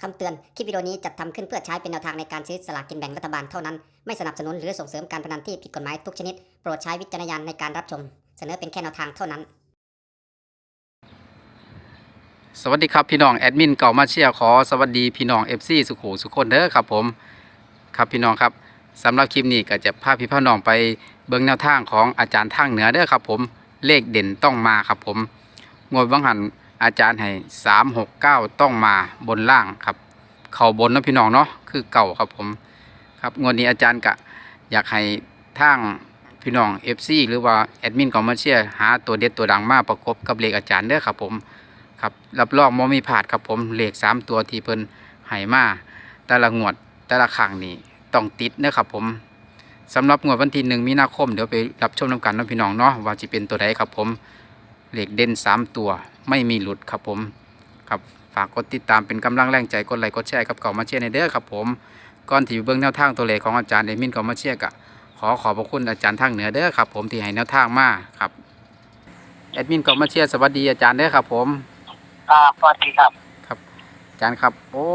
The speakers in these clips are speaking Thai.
คำเตือน คลิปวิดีโอนี้จัดทำขึ้นเพื่อใช้เป็นแนวทางในการซื้อสลากกินแบ่งรัฐบาลเท่านั้น ไม่สนับสนุนหรือส่งเสริมการพนันที่ผิดกฎหมายทุกชนิด โปรดใช้วิจารณญาณในการรับชม เสนอเป็นแค่แนวทางเท่านั้น สวัสดีครับพี่น้องแอดมินเก่ามาเชียร์ขอสวัสดีพี่น้อง FC สุขูสุขคนเด้อครับผม ครับพี่น้องครับสำหรับคลิปนี้ก็จะพาพี่พ่อน้องไปเบิ่งแนวทางของอาจารย์ทางเหนือเด้อครับผมเลขเด่นต้องมาครับผมงวดวังหัน อาจารย์ให้สามหกเก้าต้องมาบนล่างครับ เข่าบนนะพี่น้องเนาะคือเก่าครับผมครับงวดนี้อาจารย์กะอยากให้ทางพี่น้อง FC หรือว่าแอดมินเก่ามาเชียร์หาตัวเด็ดตัวดังมาประกบกับเลขอาจารย์เด้อครับผมครับรับรองมอมีผาดครับผมเลขสามตัวที่เพิ่นให้มาแต่ละงวดแต่ละครั้งนี่ต้องติดนะครับผมสำหรับงวดวันที่หนึ่งมีนาคมเดี๋ยวไปรับชมน้ำกันเนาะพี่น้องเนาะว่าจะเป็นตัวใดครับผม เลขเด่นสามตัวไม่มีหลุดครับผมครับฝากกดติดตามเป็นกำลังแรงใจกดไลค์กดแชร์กับเก่ามาเชียร์ในเด้อครับผมก่อนที่อยู่เบื้องแนวทางตัวเลขของอาจารย์เอมินเก่ามาเชียร์กะขอขอบพระคุณอาจารย์ทางเหนือเด้อครับผมที่ให้แนวทางมาครับแอดมินเก่ามาเชียร์สวัสดีอาจารย์เด้อครับผมครับสวัสดีครับอาจารย์ครับ โอ้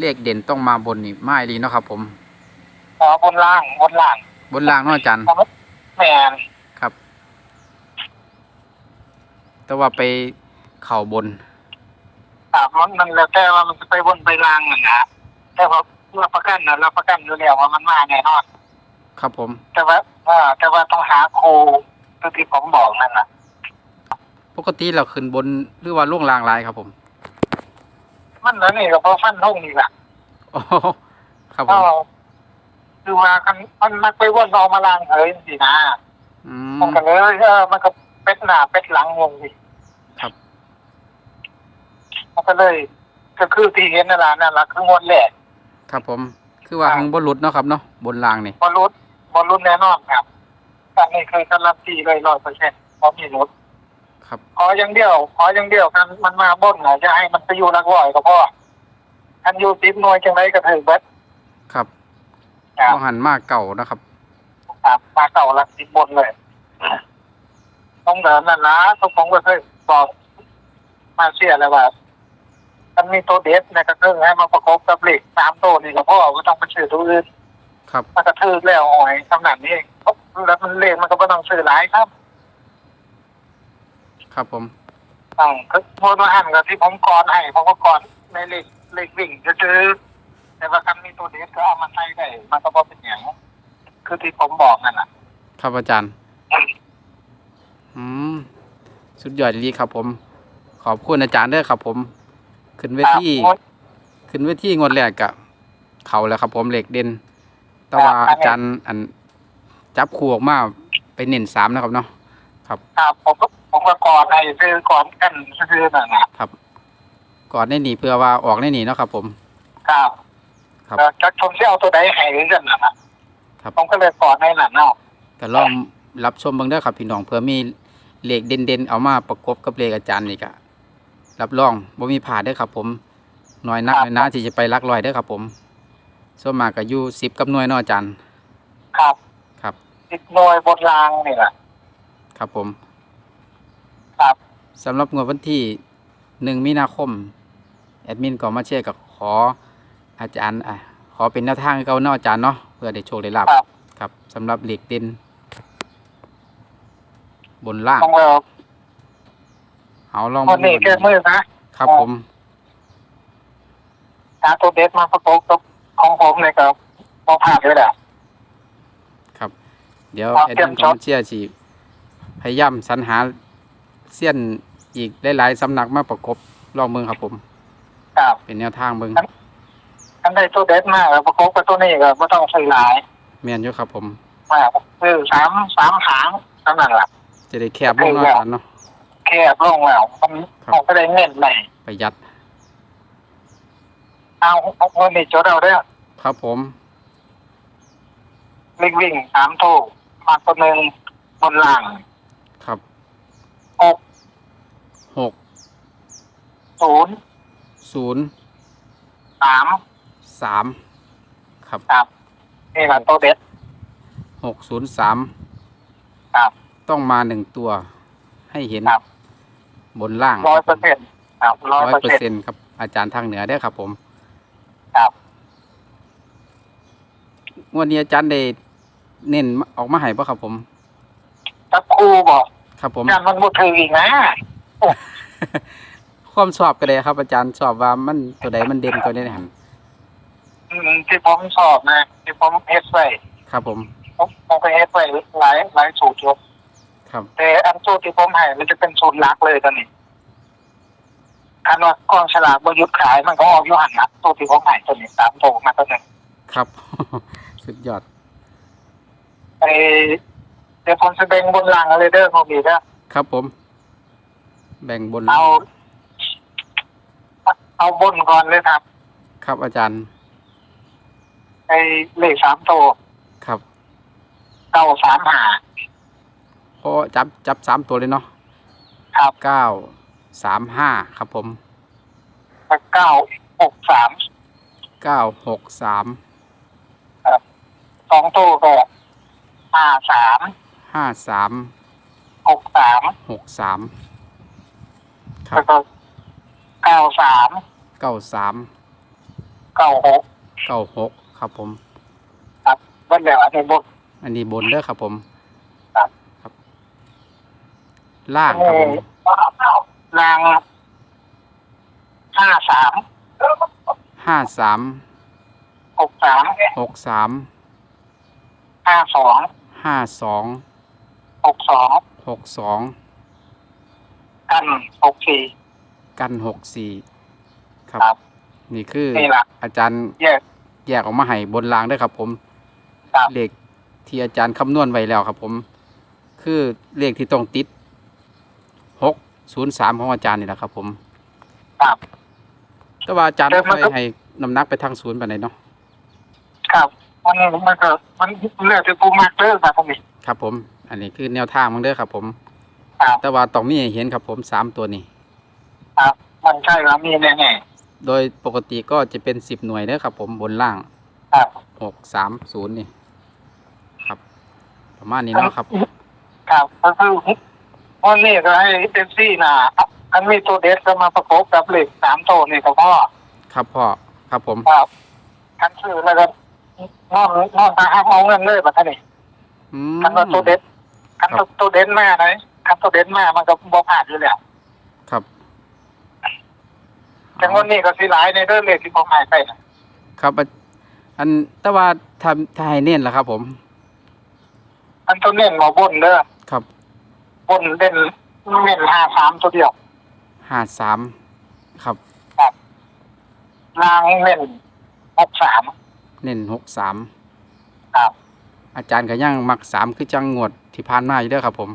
เลขเด่นต้องมาบนนี่ไม่ดีเนาะครับ ผมขอบนล่างบนล่าง บนล่างเนาะอาจารย์แมน ครับ แต่ว่าไปเข่าบน ครับมันมันแล้วแต่ว่ามันจะไปบนไปล่างน่ะนะแต่ว่าเราประกันนะเราประกันอยู่แล้วว่ามันมาแน่นอน ครับผม แต่ว่าเออแต่ว่าต้องหาครูตัวที่ผมบอกนั่นนะปกติเราขึ้นบนหรือว่าล่วงลางลายครับผมมันแล้วนี่ก็เพราะฟันทุ่งนี่แหละโอ้ครับผก็มคือว่ากันมันมักไปวนเอามาล่างเฮ้ยสินะอืมันมก็เลยเออมันก็ เป็ดหน้าเป็ดหลังงงดิครับ มันก็เลยก็คือที่เห็นนั่นแหละนั่นแหละคืองวดแรก ครับผม คือว่าครับ หังบนหลุดเนาะครับเนาะบนลางนี่ บอลลุดบอลลุดแน่นอนครับอันนี้คือการันตีเลยร้อยเปอร์เซ็นต์เพราะมีรถครับ ขออย่างเดียว ขออย่างเดียวกันมันมาบนหน่อยจะให้มันไปอยู่รักร้อยก็พออันอยู่สิบหน่วยจังไรก็ถึงเบิดครับครับต้องหันมากเก่านะครับ ครับมาเก่าหลักสิบบนเลย ต้องเดินนั่นนะทุกผมก็เคยบอกมาเสียเลยว่ามันมีตัวเด็ดในกระเทืองให้มาประกบกับเหล็กสามตัวนี่ก็พอก็ต้องไปซื้อตัวอื่นครับ มันกระทืบแล้วหอยขนาดนี้เองแล้วมันเลขมันก็ไม่ต้องซื้อหลายครับครับผมอ่าคือโมโนหันกับที่ผมกรให้ผมก็กรในเลขเลขวิ่งจะซื้อแต่ว่าคันมีตัวเด็ดก็เอามาใช้ได้มันก็บ่เป็นอย่างคือที่ผมบอกนั่นน่ะครับอาจารย์ อืมสุดยอดดีครับผม ขอบคุณอาจารย์เด้อครับผม ขึ้นเวทีครับขึ้นเวทีงวดแรกกะเขาแล้วครับ ผมเหล็กเด่นแต่ว่าครับอาจารย์อันจับคู่ออกมาไปเน้นสามนะครับเนาะครับ ครับผมก็ผมก็กรให้ซื้อกรกันซื้อนั่นนะครับก่อนในนี่เพื่อว่าออกในนี่เนาะครับ ผม ครับ ครับแล้วจะชมที่เอาตัวใดให้หรือกันน่ะนะครับผมก็เลยกรให้นั่นเนาะก็ลองรับชมเบิ่งเด้อครับพี่น้องเพื่อมี เหล็กเด่นๆ เอามาประกบกับเลขอาจารย์นี่ก็รับรองบ่มีผ่าดเด้อครับ ผมน้อยนักน้อยหนะที่จะไปลักลอยเด้อครับ ผมส่วนมากก็อยู่สิบกับหน่วยเนาะอาจารย์ ครับครับ ติดหน่วยบนรางนี่แหละครับผมครับสำหรับงวดวันที่หนึ่งมีนาคม แอดมินก็มาเชียร์กับขออาจารย์อะขอเป็นแนวทางให้เก่าเนาะอาจารย์เนาะเพื่อได้โชคได้ลาบครับครับสำหรับเหล็กเด่น บนล่าง ต้องเลิกเอาลองคนนี้แก้มือนะ ครับผมหาตัวเด็ดมาประกบกับของผมเลยครับพอผ่านเลยแหละครับเดี๋ยวครับแอดเตรีมิยนมก็ช็อตมาเชียร์สิพยายามสรรหาเสี้ยนอีกหลายๆสำนักมาประกบลองเมืองครับผม ครับเป็นแนวทางเมืองอันใดตัวเด็ดมากแล้วประกบกับตัวนี้ก็ไม่ต้องใส่หลายแม่นอยู่ครับผม มากคือสามสามหางเท่านั้นแหละ จะได้แคบลงเนาะอาจารย์เนาะ แคบลงแล้วมันครับผมก็ได้เน้นเลยประหยัดเอาเอาคนนี้จดเอาเด้อครับผม วิ่งวิ่งสามทูมาตัวหนึ่งบนล่างครับหกหกศูนย์ศูนย์สามสามครับครับนี่แหละตัวเด็ด หกศูนย์สามครับ ต้องมาหนึ่งตัว ให้เห็นครับ บนล่างร้อยเปอร์เซ็นต์ครับร้อยร้อยเปอร์เปอร์เซ็นต์เซ็นต์ครับอาจารย์ทางเหนือได้อครับ ผมครับ งวันนี้อาจารย์ได้เน้นออกมาให้ป่ะครับผม ถ้าครูบอกครับผมงานมันบ่ถืออีกนะความชอบก็ได้ครับ อาจารย์ชอบว่ามันตัวใดมันเด่นกว่านี้นะครับอืมที่ผมสอบนะที่ผมเอสไว้ครับผม ผมผมไปเอสไว้หลายหลายสูตรอยู่ ครับ แต่อันสูตรที่ผมให้มันจะเป็นสูตรหลักเลยตอนนี้คันว่ากองฉลากบหยุดขายมันก็ออกอยู่หันนะสูตรที่ผมให้ตัวนี้สามตัวมาตัวหนึงครับ สุดยอดไอเดี๋ยวผมจะแบ่งบนรางอะไรเด้อโมบีนะครับผม แบ่งบนเอาเอาบนก่อนเลยครับ ครับอาจารย์ไอเลขสามตัวครับเก้าสามหา เพราะจับจับสามตัวเลยเนาะครับเก้าสามห้าครับผมแล้วเก้าหกสามเก้าหกสามสองตัวก็ห้าสามห้าสามหกสามหกสามครัแล้บวก็เก้าสามเก้าสามเก้าหกเก้าหกครับผม ครับวันเดียวอันนี้บนอันนี้บนเด้อครับผมครับครับ ล่างครับผมรางห้าสามห้าสามหกสามหกสามห้าสองห้าสองหกสองหกสองกันหกสี่กันหกสี่ครับครับนี่คือนี่ล่ะอาจารย์แยกแยกออกมาให้บนรางด้วยครับ ผมครับเลขที่อาจารย์คำนวณไว้แล้วครับ ผม คือเลขที่ต้องติดหก ศูนย์สามของอาจารย์นี่แหละครับ ผมครับ แต่ว่าอาจารย์แต่ไม่มันเคก็ยให้น้ำหนักไปทางศูนย์ไปไหนใดเนาะครับ มันมันก็มันเลือกที่ผู้มักเลือกแบบพวกนี้ครับ ผม อันนี้คือแนวทางมั้งเด้อครับ ผม ครับแต่ว่าต้องมีให้เห็นครับ ผมสามตัวนี้ ครับ มันใช่แล้วมีแน่โดยปกติก็จะเป็นสิบหน่วยเด้อครับ ผมบนล่างๆครับ หกสามศูนย์นี่ ครับ ประมาณนี้เนาะครับ ครับก็คือ วันนี้ก็ให้เอฟซีน่ะอันมีตัวเด็ดก็มาประกบกับเหล็กสามตัวนี่ก็พอครับพ่อครับผมครับคันซื้อแล้วก็นอนนอนตาหักเอาเงินเลยแบบนี้อืมคันว่าตัวเด็ดคันว่าตัวเด็ดมาไหนคันตัวเด็ดมามันก็บ่ผ่านอยู่แล้วครับจังวันนี้ก็สิหลายในเรื่องเลขที่ผมหายไปน่ะครับอันอันแต่ว่าถ้าถ้าให้เน้นล่ะครับ ผม อันตัวเน้นหมอบนเด้อครับ บนเด่นเน้นห้าสามตัวเดียวห้าสามครับล่างเน้นหกสามเน้นหกสามครับ อาจารย์ก็ยังมักสามคือจังงวดที่ผ่านมาอยู่เด้อครับ ผม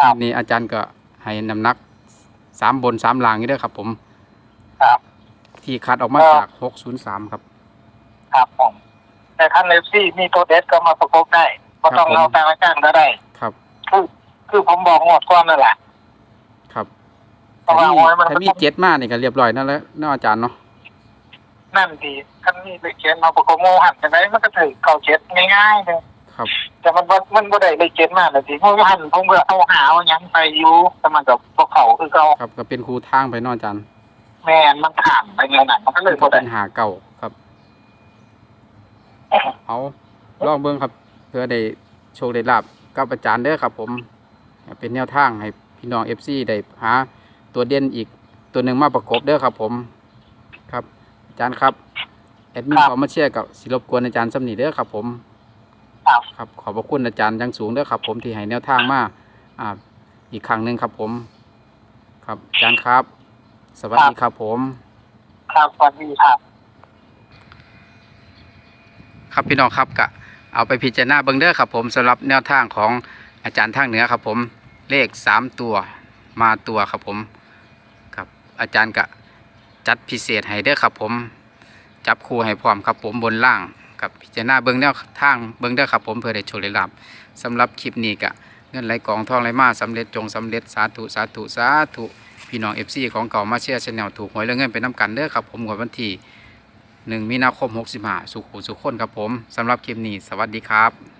ครับนี่อาจารย์ก็ให้น้ำหนักสามบนสามล่างอยู่เด้อครับ ผม ครับ ที่คัดออกมาก็จากหกศูนย์สามครับ ครับผมแต่ท่านเลฟซี่มีตัวเด็ดก็มาประกบได้ก็ต้องครับผมเอาตามอาจารย์ก็ได้ ครับคือคือผมบอกงวดก่อนนั่นแหละครับเพราะถ้าว่ามีโอ้ยมันถ้ามีเจ็ดมานี่ก็เรียบร้อยนั่นแหล้วเนาะอาจารย์เนาะนั่นดีท่านมีเลขเจ็ดมาประกบโมหันจะได้มันก็ถือเก่าเจ็ดง่ายๆเลยครับ แต่มันบ่มันบ่ได้เลขเจ็ดมากเลยทีเพราะว่าหันผมก็เอาหาเอาหยังไปอยู่แต่มันกับพวกเขาคือเขาครับก็เป็นครูทางไปเนาะอาจารย์แม่นมันผ่านไปเงี้ยนั่นมันก็เลยก็บ่ได้เป็นหาเก่าครับ เอาลองเบิ่งครับเพื่อได้โชคได้ลาบกับอาจารย์เด้อครับผมให้ เป็นแนวทางให้พี่น้อง FC ได้หาตัวเด่นอีกตัวหนึ่งมาประกบเด้อครับผมครับอาจารย์ครับแอดมินขอมาเชียร์กับสิรบกวนอาจารย์สำนีเด้อครับผมครับครับขอบพระคุณอาจารย์อยังสูงเด้อครับ ผมที่ให้แนวทางมาอ่าอีกครั้งหนึ่งครับผม ครับอาจารย์ครับ สวัสดีครับผม ครับสวัสดีครับ ครับพี่น้องครับกะเอาไปพิจารณาเบิ่งเด้อครับผมสำหรับแนวทางของ อาจารย์ทางเหนือครับผมเลขสามตัวมาตัวครับผมครับอาจารย์กะจัดพิเศษให้เด้อครับผมจับคู่ให้พร้อมครับผมบนล่างกับพิจารณาเบิ่งแนวทางเบิ่งเด้อครับผมเพื่อได้โชว์ได้ลาบสำหรับคลิปนี้กะเงินไหลกองทองไหลมาสำเร็จจงสำเร็จสาธุสาธุสาธุพี่น้องเอฟซีของเก่ามาเชียร์ชแนลถูกหวยเรื่องเงินเป็นน้ำกันเด้อครับผมงวดวันที่หนึ่งมีนาคม65สุขุสุขคนครับผมสำหรับคลิปนี้สวัสดีครับ